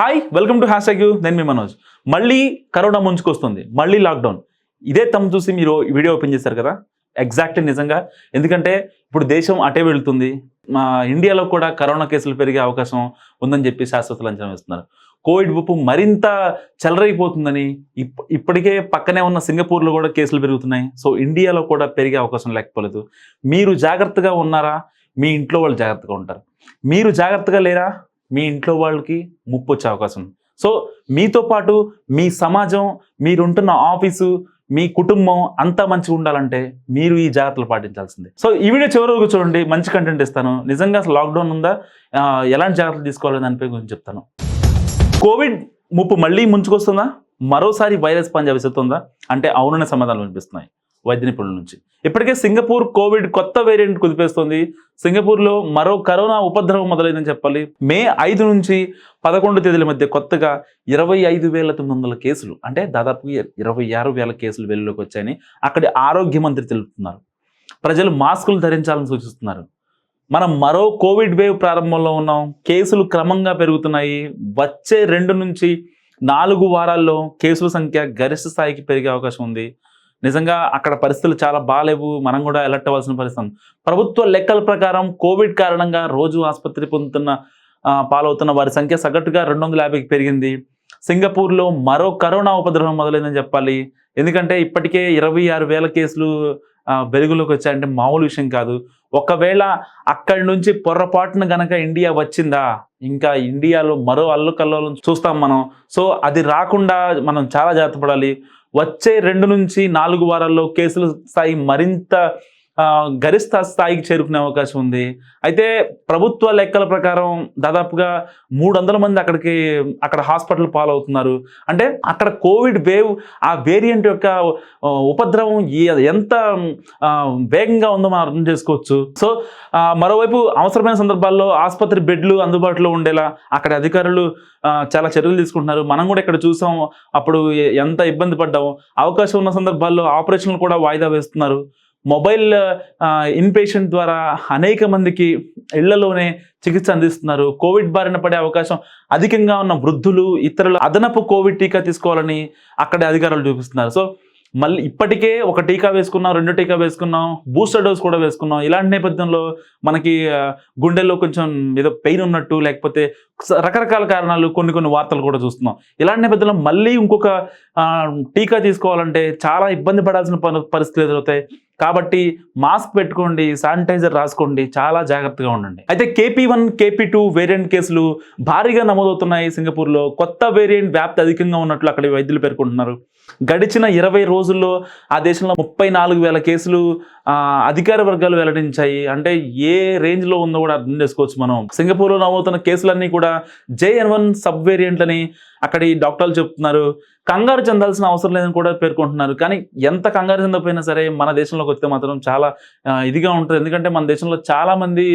Hi welcome to hash you నేను మీ మనోజ్. మళ్ళీ కరోనా ముంచుకొస్తుంది. మళ్ళీ లాక్డౌన్ ఇదే తమ చూసి మీరు వీడియో ఓపెన్ చేశారు కదా? ఎగ్జాక్ట్లీ నిజంగా. ఎందుకంటే ఇప్పుడు దేశం అటే వెళ్తుంది. మా ఇండియాలో కూడా కరోనా కేసులు పెరిగే అవకాశం ఉందని చెప్పి శాస్త్రవేత్తలు అంచనా వేస్తున్నారు. కోవిడ్ ఉప్పు మరింత చెలరైపోతుందని ఇప్ ఇప్పటికే పక్కనే ఉన్న సింగపూర్లో కూడా కేసులు పెరుగుతున్నాయి. సో ఇండియాలో కూడా పెరిగే అవకాశం లేకపోలేదు. మీరు జాగ్రత్తగా ఉన్నారా? మీ ఇంట్లో వాళ్ళు జాగ్రత్తగా ఉంటారు. మీరు జాగ్రత్తగా లేరా? మీ ఇంట్లో వాళ్ళకి ముప్పు వచ్చే అవకాశం. ఉంది సో మీతో పాటు మీ సమాజం మీరుంటున్న ఆఫీసు మీ కుటుంబం అంతా మంచిగా ఉండాలంటే మీరు ఈ జాగ్రత్తలు పాటించాల్సిందే. సో ఈ వీడియో చివరి వరకు చూడండి మంచి కంటెంట్ ఇస్తాను. నిజంగా అసలు లాక్డౌన్ ఉందా? ఎలాంటి జాగ్రత్తలు తీసుకోవాలని దానిపై గురించి చెప్తాను. కోవిడ్ ముప్పు మళ్ళీ ముంచుకొస్తుందా? మరోసారి వైరస్ పంజా విసురుతుందా? అంటే అవుననే సమాధానాలు వినిపిస్తున్నాయి. వైద్య నిపుణుల నుంచి. ఇప్పటికే సింగపూర్ కోవిడ్ కొత్త వేరియంట్ కుదిపేస్తుంది. సింగపూర్లో మరో కరోనా ఉపద్రవం మొదలైందని చెప్పాలి. మే ఐదు నుంచి పదకొండు తేదీల మధ్య కొత్తగా ఇరవై ఐదు వేల తొమ్మిది వందల కేసులు అంటే దాదాపు ఇరవై ఆరు వేల కేసులు వెలుగులోకి వచ్చాయని అక్కడి ఆరోగ్య మంత్రి తెలుపుతున్నారు. ప్రజలు మాస్కులు ధరించాలని సూచిస్తున్నారు. మనం మరో కోవిడ్ వేవ్ ప్రారంభంలో ఉన్నాం. కేసులు క్రమంగా పెరుగుతున్నాయి. వచ్చే రెండు నుంచి నాలుగు వారాల్లో కేసుల సంఖ్య గరిష్ట స్థాయికి పెరిగే అవకాశం ఉంది. నిజంగా అక్కడ పరిస్థితులు చాలా బాగాలేవు మనం కూడా అలర్ట్ అవ్వాల్సిన పరిస్థితి. ప్రభుత్వ లెక్కల ప్రకారం కోవిడ్ కారణంగా రోజు ఆసుపత్రి పొందుతున్న పాలవుతున్న వారి సంఖ్య సగటుగా రెండు వందల యాభైకి పెరిగింది. సింగపూర్లో మరో కరోనా ఉపద్రవం మొదలైందని చెప్పాలి. ఎందుకంటే ఇప్పటికే ఇరవై ఆరు వేల కేసులు వెలుగులోకి వచ్చాయంటే మామూలు విషయం కాదు. ఒకవేళ అక్కడి నుంచి పొర్రపాటున గనక ఇండియా వచ్చిందా? ఇంకా ఇండియాలో మరో అల్లు అల్లుకల్లోలం చూస్తాం మనం. సో అది రాకుండా మనం చాలా జాగ్రత్త పడాలి. వచ్చే రెండు నుంచి నాలుగు వారాల్లో కేసుల స్థాయి మరింత గరిష్ట స్థాయికి చేరుకునే అవకాశం ఉంది. అయితే ప్రభుత్వ లెక్కల ప్రకారం దాదాపుగా మూడు వందల మంది అక్కడికి అక్కడ హాస్పిటల్ పాలవుతున్నారు. అంటే అక్కడ కోవిడ్ వేవ్ ఆ వేరియంట్ యొక్క ఉపద్రవం ఎంత వేగంగా ఉందో మనం అర్థం చేసుకోవచ్చు. సో మరోవైపు అవసరమైన సందర్భాల్లో ఆసుపత్రి బెడ్లు అందుబాటులో ఉండేలా అక్కడ అధికారులు చాలా చర్యలు తీసుకుంటున్నారు. మనం కూడా ఇక్కడ చూసాం అప్పుడు ఎంత ఇబ్బంది పడ్డాము అవకాశం ఉన్న సందర్భాల్లో ఆపరేషన్లు కూడా వాయిదా వేస్తున్నారు. మొబైల్ ఇన్పేషెంట్ ద్వారా అనేక మందికి ఇళ్ళలోనే చికిత్స అందిస్తున్నారు. కోవిడ్ బారిన పడే అవకాశం అధికంగా ఉన్న వృద్ధులు ఇతరులు అదనపు కోవిడ్ టీకా తీసుకోవాలని అక్కడి అధికారులు చూపిస్తున్నారు. సో మళ్ళీ ఇప్పటికే ఒక టీకా వేసుకున్నాం రెండు టీకా వేసుకున్నాం బూస్టర్ డోస్ కూడా వేసుకున్నాం. ఇలాంటి నేపథ్యంలో మనకి గుండెల్లో కొంచెం ఏదో పెయిన్ ఉన్నట్టు లేకపోతే రకరకాల కారణాలు కొన్ని కొన్ని వార్తలు కూడా చూస్తున్నాం. ఇలాంటి నేపథ్యంలో మళ్ళీ ఇంకొక టీకా తీసుకోవాలంటే చాలా ఇబ్బంది పడాల్సిన పరిస్థితులు ఎదురవుతాయి. కాబట్టి మాస్క్ పెట్టుకోండి శానిటైజర్ రాసుకోండి చాలా జాగ్రత్తగా ఉండండి. అయితే KP one KP two variant కేసులు భారీగా నమోదవుతున్నాయి సింగపూర్లో. కొత్త వేరియంట్ వ్యాప్తి అధికంగా ఉన్నట్లు అక్కడ వైద్యులు పేర్కొంటున్నారు. గడిచిన ఇరవై రోజుల్లో ఆ దేశంలో ముప్పై నాలుగు వేల కేసులు అధికార వర్గాలు వెల్లడించాయి. అంటే ఏ రేంజ్లో ఉందో కూడా అర్థం చేసుకోవచ్చు మనం. సింగపూర్లో నమోదుతున్న కేసులన్నీ కూడా జేఎన్ వన్ సబ్ వేరియంట్ అని అక్కడి డాక్టర్లు చెప్తున్నారు. కంగారు చెందాల్సిన అవసరం లేదని కూడా పేర్కొంటున్నారు. కానీ ఎంత కంగారు చెందకపోయినా సరే మన దేశంలోకి వస్తే మాత్రం చాలా ఇదిగా ఉంటుంది. ఎందుకంటే మన దేశంలో చాలా మంది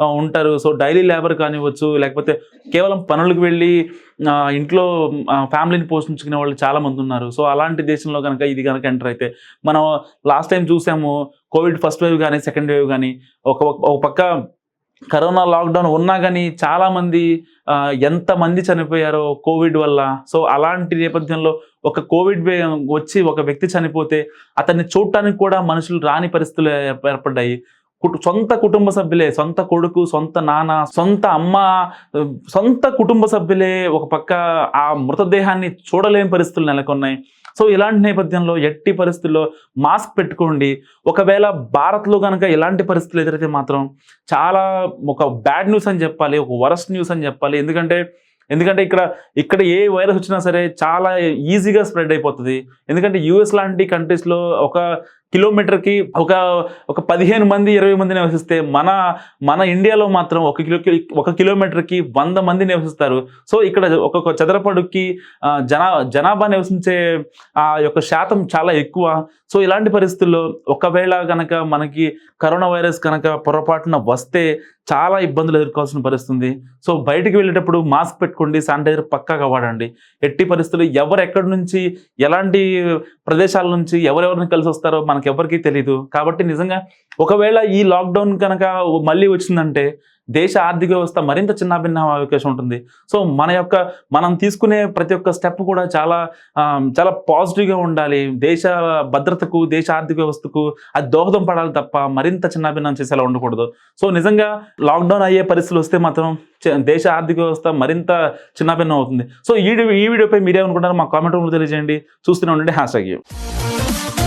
ఉంటారు. సో డైలీ లేబర్ కానివ్వచ్చు లేకపోతే కేవలం పనులకు వెళ్ళి ఇంట్లో ఫ్యామిలీని పోషించుకునే వాళ్ళు చాలా మంది ఉన్నారు. సో అలాంటి దేశంలో కనుక ఇది కనుక ఎంటర్ అయితే మనం లాస్ట్ టైం చూసాము కోవిడ్ ఫస్ట్ వేవ్ కానీ సెకండ్ వేవ్ కానీ ఒక ఒక పక్క కరోనా లాక్డౌన్ ఉన్నా కానీ చాలామంది ఎంతమంది చనిపోయారో కోవిడ్ వల్ల. సో అలాంటి నేపథ్యంలో ఒక కోవిడ్ వచ్చి ఒక వ్యక్తి చనిపోతే అతన్ని చూడటానికి కూడా మనుషులు రాని పరిస్థితులు ఏర్పడ్డాయి. సొంత కుటుంబ సభ్యులే సొంత కొడుకు సొంత నాన్న సొంత అమ్మ సొంత కుటుంబ సభ్యులే ఒక పక్క ఆ మృతదేహాన్ని చూడలేని పరిస్థితులు నెలకొన్నాయి. సో ఇలాంటి నేపథ్యంలో ఎట్టి పరిస్థితుల్లో మాస్క్ పెట్టుకోండి. ఒకవేళ భారత్లో కనుక ఇలాంటి పరిస్థితులు ఎదురైతే మాత్రం చాలా ఒక బ్యాడ్ న్యూస్ అని చెప్పాలి ఒక వరస్ట్ న్యూస్ అని చెప్పాలి. ఎందుకంటే ఎందుకంటే ఇక్కడ ఇక్కడ ఏ వైరస్ వచ్చినా సరే చాలా ఈజీగా స్ప్రెడ్ అయిపోతుంది. ఎందుకంటే యూఎస్ లాంటి కంట్రీస్లో ఒక కిలోమీటర్కి ఒక ఒక పదిహేను మంది ఇరవై మంది నివసిస్తే మన మన ఇండియాలో మాత్రం ఒక కిలో ఒక కిలోమీటర్కి వంద మంది నివసిస్తారు. సో ఇక్కడ ఒక్కొక్క చదరపడుకి జనా జనాభా నివసించే ఆ యొక్క శాతం చాలా ఎక్కువ. సో ఇలాంటి పరిస్థితుల్లో ఒకవేళ కనుక మనకి కరోనా వైరస్ కనుక పొరపాటున వస్తే చాలా ఇబ్బందులు ఎదుర్కోవాల్సిన పరిస్థితుంది. సో బయటికి వెళ్ళేటప్పుడు మాస్క్ పెట్టుకోండి శానిటైజర్ పక్కాగా వాడండి. ఎట్టి పరిస్థితులు ఎవరు ఎక్కడి నుంచి ఎలాంటి ప్రదేశాల నుంచి ఎవరెవరిని కలిసి వస్తారో మనకెవరికీ తెలియదు కాబట్టి నిజంగా ఒకవేళ ఈ లాక్డౌన్ కనుక మళ్ళీ వచ్చిందంటే దేశ ఆర్థిక వ్యవస్థ మరింత చిన్నాభిన్న అవకాశం ఉంటుంది. సో మన యొక్క మనం తీసుకునే ప్రతి ఒక్క స్టెప్ కూడా చాలా చాలా పాజిటివ్గా ఉండాలి. దేశ భద్రతకు దేశ ఆర్థిక వ్యవస్థకు అది దోహదం పడాలి తప్ప మరింత చిన్నాభిన్నం చేసేలా ఉండకూడదు. సో నిజంగా లాక్డౌన్ అయ్యే పరిస్థితులు వస్తే మాత్రం దేశ ఆర్థిక వ్యవస్థ మరింత చిన్నాభిన్నం అవుతుంది. సో ఈ ఈ వీడియోపై మీరేమనుకుంటారో మా కామెంట్ రూమ్లో తెలియజేయండి. చూస్తూనే ఉండండి. Hash tag